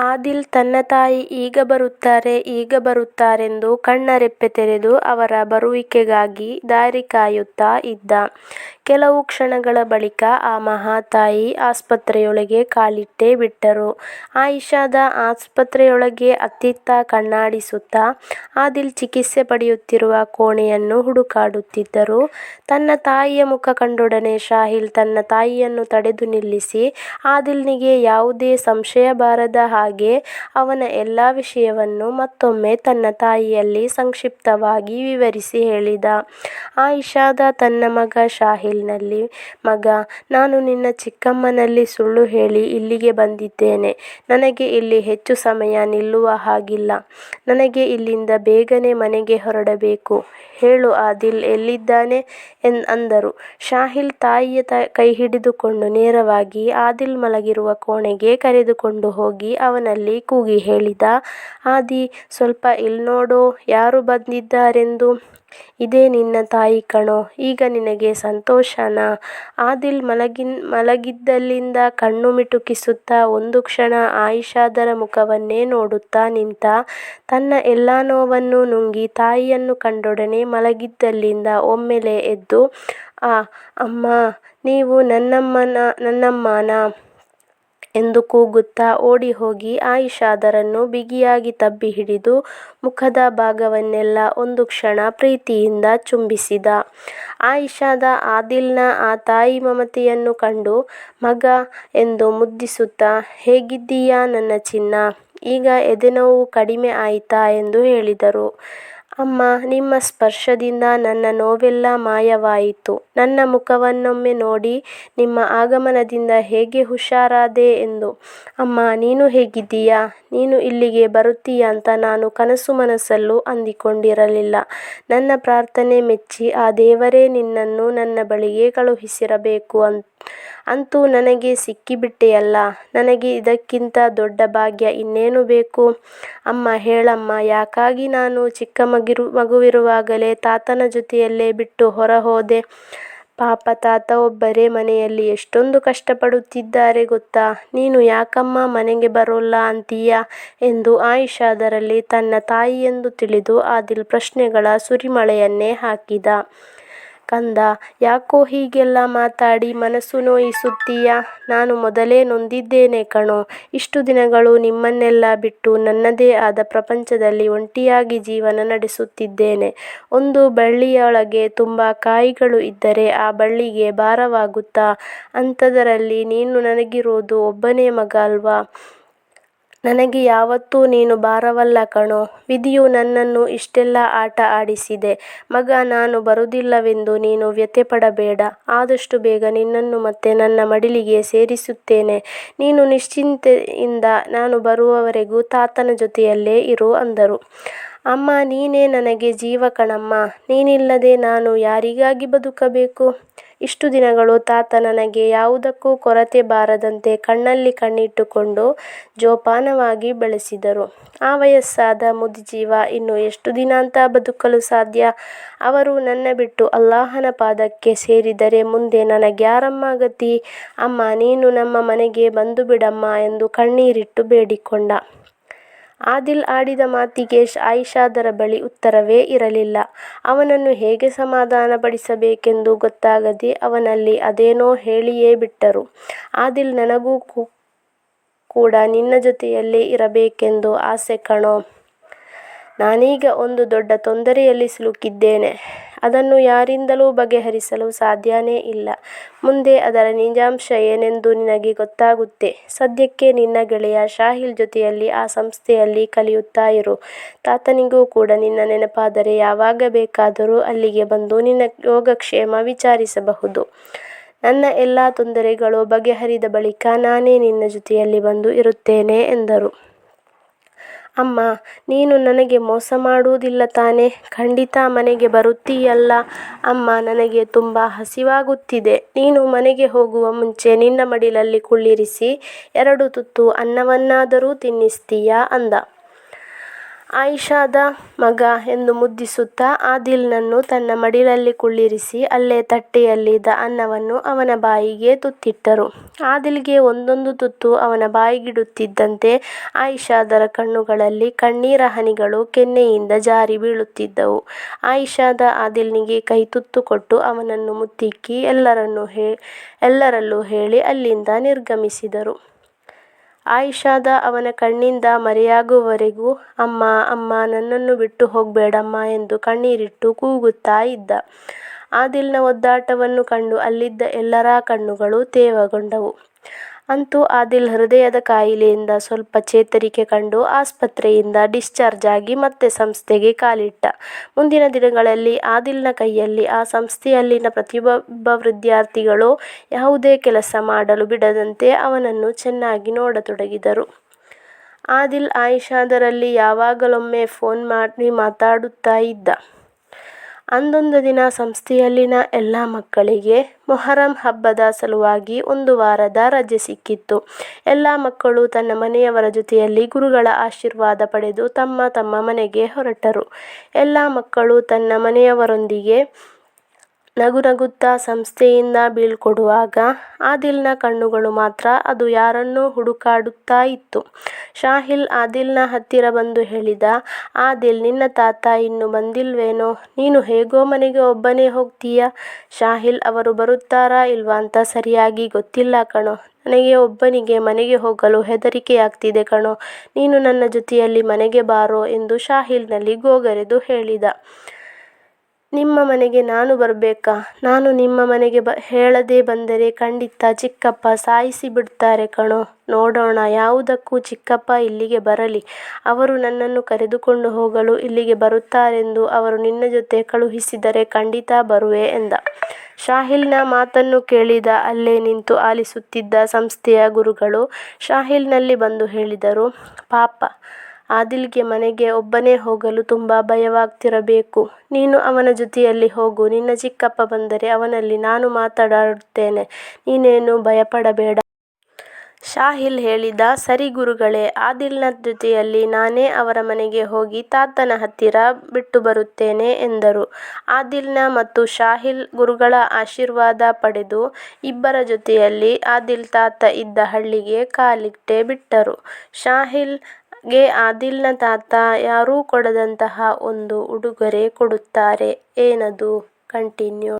ಆದಿಲ್ ತನ್ನ ತಾಯಿ ಈಗ ಬರುತ್ತಾರೆ ಈಗ ಬರುತ್ತಾರೆಂದು ಕಣ್ಣರೆಪ್ಪೆ ತೆರೆದು ಅವರ ಬರುವಿಕೆಗಾಗಿ ದಾರಿ ಕಾಯುತ್ತಾ ಇದ್ದ. ಕೆಲವು ಕ್ಷಣಗಳ ಬಳಿಕ ಆ ಮಹಾತಾಯಿ ಆಸ್ಪತ್ರೆಯೊಳಗೆ ಕಾಲಿಟ್ಟೇ ಬಿಟ್ಟರು. ಆಯಿಷಾದ ಆಸ್ಪತ್ರೆಯೊಳಗೆ ಅತ್ತಿತ್ತ ಕಣ್ಣಾಡಿಸುತ್ತಾ ಆದಿಲ್ ಚಿಕಿತ್ಸೆ ಪಡೆಯುತ್ತಿರುವ ಕೋಣೆಯನ್ನು ಹುಡುಕಾಡುತ್ತಿದ್ದರು. ತನ್ನ ತಾಯಿಯ ಮುಖ ಕಂಡೊಡನೆ ಶಾಹಿಲ್ ತನ್ನ ತಾಯಿಯನ್ನು ತಡೆದು ನಿಲ್ಲಿಸಿ ಆದಿಲ್ನಿಗೆ ಯಾವುದೇ ಸಂಶಯ ಬಾರದ ಹಾಗೆ ಅವನ ಎಲ್ಲಾ ವಿಷಯವನ್ನು ಮತ್ತೊಮ್ಮೆ ತನ್ನ ತಾಯಿಯಲ್ಲಿ ಸಂಕ್ಷಿಪ್ತವಾಗಿ ವಿವರಿಸಿ ಹೇಳಿದ. ಆಯಿಷಾದ ತನ್ನ ಮಗ ಶಾಹಿಲ್ನಲ್ಲಿ ಮಗ, ನಾನು ನಿನ್ನ ಚಿಕ್ಕಮ್ಮನಲ್ಲಿ ಸುಳ್ಳು ಹೇಳಿ ಇಲ್ಲಿಗೆ ಬಂದಿದ್ದೇನೆ. ನನಗೆ ಇಲ್ಲಿ ಹೆಚ್ಚು ಸಮಯ ನಿಲ್ಲುವ ಹಾಗಿಲ್ಲ. ನನಗೆ ಇಲ್ಲಿಂದ ಬೇಗನೆ ಮನೆಗೆ ಹೊರಡಬೇಕು. ಹೇಳು, ಆದಿಲ್ ಎಲ್ಲಿದ್ದಾನೆ ಎನ್ ಅಂದರು. ಶಾಹಿಲ್ ತಾಯಿಯ ಕೈ ಹಿಡಿದುಕೊಂಡು ನೇರವಾಗಿ ಆದಿಲ್ ಮಲಗಿರುವ ಕೋಣೆಗೆ ಕರೆದುಕೊಂಡು ಹೋಗಿ ಅವನಲ್ಲಿ ಕೂಗಿ ಹೇಳಿದ, ಆದಿ, ಸ್ವಲ್ಪ ಇಲ್ಲಿ ನೋಡೋ ಯಾರು ಬಂದಿದ್ದಾರೆಂದು. ಇದೇ ನಿನ್ನ ತಾಯಿ ಕಣೋ, ಈಗ ನಿನಗೆ ಸಂತೋಷನಾ ಆದಿಲ್ ಮಲಗಿದ್ದಲ್ಲಿಂದ ಕಣ್ಣು ಮಿಟುಕಿಸುತ್ತಾ ಒಂದು ಕ್ಷಣ ಆಯಿಷಾದರ ಮುಖವನ್ನೇ ನೋಡುತ್ತಾ ನಿಂತ. ತನ್ನ ಎಲ್ಲ ನೋವನ್ನು ನುಂಗಿ ತಾಯಿಯನ್ನು ಕಂಡೊಡನೆ ಮಲಗಿದ್ದಲ್ಲಿಂದ ಒಮ್ಮೆಲೇ ಎದ್ದು, ಆ, ಅಮ್ಮಾ, ನೀವು ನನ್ನಮ್ಮನಾ ಎಂದು ಕೂಗುತ್ತಾ ಓಡಿ ಹೋಗಿ ಆಯಿಷಾದರನ್ನು ಬಿಗಿಯಾಗಿ ತಬ್ಬಿ ಹಿಡಿದು ಮುಖದ ಭಾಗವನ್ನೆಲ್ಲ ಒಂದು ಕ್ಷಣ ಪ್ರೀತಿಯಿಂದ ಚುಂಬಿಸಿದ. ಆಯಿಷಾದ ಆದಿಲ್ನ ಆ ತಾಯಿ ಮಮತೆಯನ್ನು ಕಂಡು, ಮಗ ಎಂದು ಮುದ್ದಿಸುತ್ತಾ, ಹೇಗಿದ್ದೀಯಾ ನನ್ನ ಚಿನ್ನ ಈಗ ಎದೆನೋವು ಕಡಿಮೆ ಆಯಿತಾ ಎಂದು ಹೇಳಿದರು. ಅಮ್ಮಾ, ನಿಮ್ಮ ಸ್ಪರ್ಶದಿಂದ ನನ್ನ ನೋವೆಲ್ಲ ಮಾಯವಾಯಿತು. ನನ್ನ ಮುಖವನ್ನೊಮ್ಮೆ ನೋಡಿ ನಿಮ್ಮ ಆಗಮನದಿಂದ ಹೇಗೆ ಹುಷಾರಾದೆ ಎಂದು. ಅಮ್ಮ, ನೀನು ಹೇಗಿದ್ದೀಯಾ ನೀನು ಇಲ್ಲಿಗೆ ಬರುತ್ತೀಯ ಅಂತ ನಾನು ಕನಸು ಮನಸ್ಸಲ್ಲೂ ಅಂದಿಕೊಂಡಿರಲಿಲ್ಲ ನನ್ನ ಪ್ರಾರ್ಥನೆ ಮೆಚ್ಚಿ, ಆ ದೇವರೇ ನಿನ್ನನ್ನು ನನ್ನ ಬಳಿಗೆ ಕಳುಹಿಸಿರಬೇಕು. ಅಂತೂ ನನಗೆ ಸಿಕ್ಕಿಬಿಟ್ಟೆಯಲ್ಲ, ನನಗೆ ಇದಕ್ಕಿಂತ ದೊಡ್ಡ ಭಾಗ್ಯ ಇನ್ನೇನು ಬೇಕು. ಅಮ್ಮ ಹೇಳಮ್ಮ, ಯಾಕಾಗಿ ನಾನು ಚಿಕ್ಕ ಮಗಿರು, ಮಗುವಿರುವಾಗಲೇ ತಾತನ ಜೊತೆಯಲ್ಲೇ ಬಿಟ್ಟು ಹೊರ ಹೋದೆ. ಪಾಪ ತಾತ ಒಬ್ಬರೇ ಮನೆಯಲ್ಲಿ ಎಷ್ಟೊಂದು ಕಷ್ಟಪಡುತ್ತಿದ್ದಾರೆ ಗೊತ್ತಾ. ನೀನು ಯಾಕಮ್ಮ ಮನೆಗೆ ಬರೋಲ್ಲ ಅಂತೀಯ ಎಂದು ಆಯಿಷಾದರಲ್ಲಿ ತನ್ನ ತಾಯಿಯೆಂದು ತಿಳಿದು ಆದಿಲ್ ಪ್ರಶ್ನೆಗಳ ಸುರಿಮಳೆಯನ್ನೇ ಹಾಕಿದ. ಕಂದಾ, ಯಾಕೋ ಹೀಗೆಲ್ಲ ಮಾತಾಡಿ ಮನಸ್ಸು ನೋಯಿಸುತ್ತೀಯ ನಾನು ಮೊದಲೇ ನೊಂದಿದ್ದೇನೆ ಕಣೋ. ಇಷ್ಟು ದಿನಗಳು ನಿಮ್ಮನ್ನೆಲ್ಲ ಬಿಟ್ಟು ನನ್ನದೇ ಆದ ಪ್ರಪಂಚದಲ್ಲಿ ಒಂಟಿಯಾಗಿ ಜೀವನ ನಡೆಸುತ್ತಿದ್ದೇನೆ. ಒಂದು ಬಳ್ಳಿಯೊಳಗೆ ತುಂಬ ಕಾಯಿಗಳು ಇದ್ದರೆ ಆ ಬಳ್ಳಿಗೆ ಭಾರವಾಗುತ್ತಾ. ಅಂಥದರಲ್ಲಿ ನೀನು ನನಗಿರೋದು ಒಬ್ಬನೇ ಮಗ ಅಲ್ವಾ. ನನಗೆ ಯಾವತ್ತೂ ನೀನು ಭಾರವಲ್ಲ ಕಣೋ. ವಿಧಿಯು ನನ್ನನ್ನು ಇಷ್ಟೆಲ್ಲ ಆಟ ಆಡಿಸಿದೆ. ಮಗ, ನಾನು ಬರುವುದಿಲ್ಲವೆಂದು ನೀನು ವ್ಯಥೆಪಡಬೇಡ. ಆದಷ್ಟು ಬೇಗ ನಿನ್ನನ್ನು ಮತ್ತೆ ನನ್ನ ಮಡಿಲಿಗೆ ಸೇರಿಸುತ್ತೇನೆ. ನೀನು ನಿಶ್ಚಿಂತೆಯಿಂದ ನಾನು ಬರುವವರೆಗೂ ತಾತನ ಜೊತೆಯಲ್ಲೇ ಇರು ಅಂದರು. ಅಮ್ಮಾ, ನೀನೇ ನನಗೆ ಜೀವ ಕಣಮ್ಮ ನೀನಿಲ್ಲದೆ ನಾನು ಯಾರಿಗಾಗಿ ಬದುಕಬೇಕು. ಇಷ್ಟು ದಿನಗಳು ತಾತ ನನಗೆ ಯಾವುದಕ್ಕೂ ಕೊರತೆ ಬಾರದಂತೆ ಕಣ್ಣಲ್ಲಿ ಕಣ್ಣಿಟ್ಟುಕೊಂಡು ಜೋಪಾನವಾಗಿ ಬೆಳೆಸಿದರು. ಆ ವಯಸ್ಸಾದ ಮುದಿಜೀವ ಇನ್ನು ಎಷ್ಟು ದಿನ ಅಂತ ಬದುಕಲು ಸಾಧ್ಯ. ಅವರು ನನ್ನ ಬಿಟ್ಟು ಅಲ್ಲಾಹನ ಪಾದಕ್ಕೆ ಸೇರಿದರೆ ಮುಂದೆ ನನಗ್ಯಾರಮ್ಮಾ ಗತಿ. ಅಮ್ಮ, ನೀನು ನಮ್ಮ ಮನೆಗೆ ಬಂದು ಬಿಡಮ್ಮ ಎಂದು ಕಣ್ಣೀರಿಟ್ಟು ಬೇಡಿಕೊಂಡ. ಆದಿಲ್ ಆಡಿದ ಮಾತಿಗೆ ಆಯಿಷಾದರ ಬಳಿ ಉತ್ತರವೇ ಇರಲಿಲ್ಲ. ಅವನನ್ನು ಹೇಗೆ ಸಮಾಧಾನಪಡಿಸಬೇಕೆಂದು ಗೊತ್ತಾಗದೆ ಅವನಲ್ಲಿ ಅದೇನೋ ಹೇಳಿಯೇ ಬಿಟ್ಟರು. ಆದಿಲ್, ನನಗೂ ಕೂಡ ನಿನ್ನ ಜೊತೆಯಲ್ಲೇ ಇರಬೇಕೆಂದು ಆಸೆ ಕಣೋ. ನಾನೀಗ ಒಂದು ದೊಡ್ಡ ತೊಂದರೆಯಲ್ಲಿ ಸಿಲುಕಿದ್ದೇನೆ. ಅದನ್ನು ಯಾರಿಂದಲೂ ಬಗೆಹರಿಸಲು ಸಾಧ್ಯನೇ ಇಲ್ಲ. ಮುಂದೆ ಅದರ ನಿಜಾಂಶ ಏನೆಂದು ನಿನಗೆ ಗೊತ್ತಾಗುತ್ತೆ. ಸದ್ಯಕ್ಕೆ ನಿನ್ನ ಗೆಳೆಯ ಶಾಹಿಲ್ ಜೊತೆಯಲ್ಲಿ ಆ ಸಂಸ್ಥೆಯಲ್ಲಿ ಕಲಿಯುತ್ತಾ ಇರು. ತಾತನಿಗೂ ಕೂಡ ನಿನ್ನ ನೆನಪಾದರೆ ಯಾವಾಗ ಬೇಕಾದರೂ ಅಲ್ಲಿಗೆ ಬಂದು ನಿನ್ನ ಯೋಗಕ್ಷೇಮ ವಿಚಾರಿಸಬಹುದು. ನನ್ನ ಎಲ್ಲಾ ತೊಂದರೆಗಳು ಬಗೆಹರಿದ ಬಳಿಕ ನಾನೇ ನಿನ್ನ ಜೊತೆಯಲ್ಲಿ ಬಂದು ಇರುತ್ತೇನೆ ಎಂದರು. ಅಮ್ಮಾ, ನೀನು ನನಗೆ ಮೋಸ ಮಾಡುವುದಿಲ್ಲ ತಾನೆ ಖಂಡಿತ ಮನೆಗೆ ಬರುತ್ತೀಯಲ್ಲ ಅಮ್ಮ, ನನಗೆ ತುಂಬ ಹಸಿವಾಗುತ್ತಿದೆ. ನೀನು ಮನೆಗೆ ಹೋಗುವ ಮುಂಚೆ ನಿನ್ನ ಮಡಿಲಲ್ಲಿ ಕುಳ್ಳಿರಿಸಿ, ಎರಡು ತುತ್ತು ಅನ್ನವನ್ನಾದರೂ ತಿನ್ನಿಸ್ತೀಯಾ ಅಂದ. ಆಯಿಷಾದ ಮಗ ಎಂದು ಮುದ್ದಿಸುತ್ತಾ ಆದಿಲ್ನನ್ನು ತನ್ನ ಮಡಿಲಲ್ಲಿ ಕುಳ್ಳಿರಿಸಿ ಅಲ್ಲೇ ತಟ್ಟೆಯಲ್ಲಿದ್ದ ಅನ್ನವನ್ನು ಅವನ ಬಾಯಿಗೆ ತುತ್ತಿಟ್ಟರು. ಆದಿಲ್ಗೆ ಒಂದೊಂದು ತುತ್ತು ಅವನ ಬಾಯಿಗಿಡುತ್ತಿದ್ದಂತೆ ಆಯಿಷಾದರ ಕಣ್ಣುಗಳಲ್ಲಿ ಕಣ್ಣೀರ ಹನಿಗಳು ಕೆನ್ನೆಯಿಂದ ಜಾರಿ ಬೀಳುತ್ತಿದ್ದವು. ಆಯಿಷಾದ ಆದಿಲ್ನಿಗೆ ಕೈತುತ್ತು ಕೊಟ್ಟು ಅವನನ್ನು ಮುತ್ತಿಕ್ಕಿ ಎಲ್ಲರಲ್ಲೂ ಹೇಳಿ ಅಲ್ಲಿಂದ ನಿರ್ಗಮಿಸಿದರು. ಆಯಿಷಾ ಅವನ ಕಣ್ಣಿಂದ ಮರೆಯಾಗುವವರೆಗೂ, ಅಮ್ಮ ಅಮ್ಮ, ನನ್ನನ್ನು ಬಿಟ್ಟು ಹೋಗಬೇಡಮ್ಮ ಎಂದು ಕಣ್ಣೀರಿಟ್ಟು ಕೂಗುತ್ತಾ ಇದ್ದ. ಆದಿಲ್ನ ಒದ್ದಾಟವನ್ನು ಕಂಡು ಅಲ್ಲಿದ್ದ ಎಲ್ಲರ ಕಣ್ಣುಗಳು ತೇವಗೊಂಡವು. ಅಂತೂ ಆದಿಲ್ ಹೃದಯದ ಕಾಯಿಲೆಯಿಂದ ಸ್ವಲ್ಪ ಚೇತರಿಕೆ ಕಂಡು ಆಸ್ಪತ್ರೆಯಿಂದ ಡಿಸ್ಚಾರ್ಜ್ ಆಗಿ ಮತ್ತೆ ಸಂಸ್ಥೆಗೆ ಕಾಲಿಟ್ಟ. ಮುಂದಿನ ದಿನಗಳಲ್ಲಿ ಆದಿಲ್ನ ಕೈಯಲ್ಲಿ ಆ ಸಂಸ್ಥೆಯಲ್ಲಿನ ಪ್ರತಿಯೊಬ್ಬ ವಿದ್ಯಾರ್ಥಿಗಳು ಯಾವುದೇ ಕೆಲಸ ಮಾಡಲು ಬಿಡದಂತೆ ಅವನನ್ನು ಚೆನ್ನಾಗಿ ನೋಡತೊಡಗಿದರು. ಆದಿಲ್ ಆಯಿಷಾದರಲ್ಲಿ ಯಾವಾಗಲೊಮ್ಮೆ ಫೋನ್ ಮಾಡಿ ಮಾತಾಡುತ್ತಾ ಇದ್ದ. ಅಂದೊಂದು ದಿನ ಸಂಸ್ಥೆಯಲ್ಲಿನ ಎಲ್ಲ ಮಕ್ಕಳಿಗೆ ಮೊಹರಂ ಹಬ್ಬದ ಸಲುವಾಗಿ ಒಂದು ವಾರದ ರಜೆ ಸಿಕ್ಕಿತ್ತು. ಎಲ್ಲ ಮಕ್ಕಳು ತನ್ನ ಮನೆಯವರ ಜೊತೆಯಲ್ಲಿ ಗುರುಗಳ ಆಶೀರ್ವಾದ ಪಡೆದು ತಮ್ಮ ತಮ್ಮ ಮನೆಗೆ ಹೊರಟರು. ಎಲ್ಲ ಮಕ್ಕಳು ತನ್ನ ಮನೆಯವರೊಂದಿಗೆ ನಗುನಗುತ್ತಾ ಸಂಸ್ಥೆಯಿಂದ ಬೀಳ್ಕೊಡುವಾಗ ಆದಿಲ್ನ ಕಣ್ಣುಗಳು ಮಾತ್ರ ಅದು ಯಾರನ್ನೋ ಹುಡುಕಾಡುತ್ತಾ ಇತ್ತು. ಶಾಹಿಲ್ ಆದಿಲ್ನ ಹತ್ತಿರ ಬಂದು ಹೇಳಿದ ಆದಿಲ್ ನಿನ್ನ ತಾತ ಇನ್ನೂ ಬಂದಿಲ್ವೇನೋ, ನೀನು ಹೇಗೋ ಮನೆಗೆ ಒಬ್ಬನೇ ಹೋಗ್ತೀಯ. ಶಾಹಿಲ್ ಅವರು ಬರುತ್ತಾರಾ ಇಲ್ವಾಂತ ಸರಿಯಾಗಿ ಗೊತ್ತಿಲ್ಲ ಕಣೋ, ನನಗೆ ಒಬ್ಬನಿಗೆ ಮನೆಗೆ ಹೋಗಲು ಹೆದರಿಕೆಯಾಗ್ತಿದೆ ಕಣೋ, ನೀನು ನನ್ನ ಜೊತೆಯಲ್ಲಿ ಮನೆಗೆ ಬಾರೋ ಎಂದು ಶಾಹಿಲ್ನಲ್ಲಿ ಗೋಗರೆದು ಹೇಳಿದ. ನಿಮ್ಮ ಮನೆಗೆ ನಾನು ಬರಬೇಕಾ? ನಾನು ನಿಮ್ಮ ಮನೆಗೆ ಬ ಹೇಳದೆ ಬಂದರೆ ಖಂಡಿತ ಚಿಕ್ಕಪ್ಪ ಸಾಯಿಸಿ ಬಿಡ್ತಾರೆ ಕಣೋ, ನೋಡೋಣ ಯಾವುದಕ್ಕೂ ಚಿಕ್ಕಪ್ಪ ಇಲ್ಲಿಗೆ ಬರಲಿ, ಅವರು ನನ್ನನ್ನು ಕರೆದುಕೊಂಡು ಹೋಗಲು ಇಲ್ಲಿಗೆ ಬರುತ್ತಾರೆಂದು ಅವರು ನಿನ್ನ ಜೊತೆ ಕಳುಹಿಸಿದರೆ ಖಂಡಿತ ಬರುವೆ ಎಂದ. ಶಾಹಿಲ್ನ ಮಾತನ್ನು ಕೇಳಿದ ಅಲ್ಲೇ ನಿಂತು ಆಲಿಸುತ್ತಿದ್ದ ಸಂಸ್ಥೆಯ ಗುರುಗಳು ಶಾಹಿಲ್ನಲ್ಲಿ ಬಂದು ಹೇಳಿದರು, ಪಾಪ ಆದಿಲ್ಗೆ ಮನೆಗೆ ಒಬ್ಬನೇ ಹೋಗಲು ತುಂಬ ಭಯವಾಗ್ತಿರಬೇಕು, ನೀನು ಅವನ ಜೊತೆಯಲ್ಲಿ ಹೋಗು, ನಿನ್ನ ಚಿಕ್ಕಪ್ಪ ಬಂದರೆ ಅವನಲ್ಲಿ ನಾನು ಮಾತಾಡುತ್ತೇನೆ ನೀನೇನು ಭಯಪಡಬೇಡ. ಶಾಹಿಲ್ ಹೇಳಿದ ಸರಿ ಗುರುಗಳೇ, ಆದಿಲ್ನ ಜೊತೆಯಲ್ಲಿ ನಾನೇ ಅವರ ಮನೆಗೆ ಹೋಗಿ ತಾತನ ಹತ್ತಿರ ಬಿಟ್ಟು ಬರುತ್ತೇನೆ ಎಂದರು. ಆದಿಲ್ನ ಮತ್ತು ಶಾಹಿಲ್ ಗುರುಗಳ ಆಶೀರ್ವಾದ ಪಡೆದು ಇಬ್ಬರ ಜೊತೆಯಲ್ಲಿ ಆದಿಲ್ ತಾತ ಇದ್ದ ಹಳ್ಳಿಗೆ ಕಾಲಿಟ್ಟೆ ಬಿಟ್ಟರು. ಶಾಹಿಲ್ ಗೆ ಆದಿಲ್ನ ತಾತ ಯಾರೂ ಕೊಡದಂತಹ ಒಂದು ಉಡುಗೊರೆ ಕೊಡುತ್ತಾರೆ. ಏನದು? ಕಂಟಿನ್ಯೂ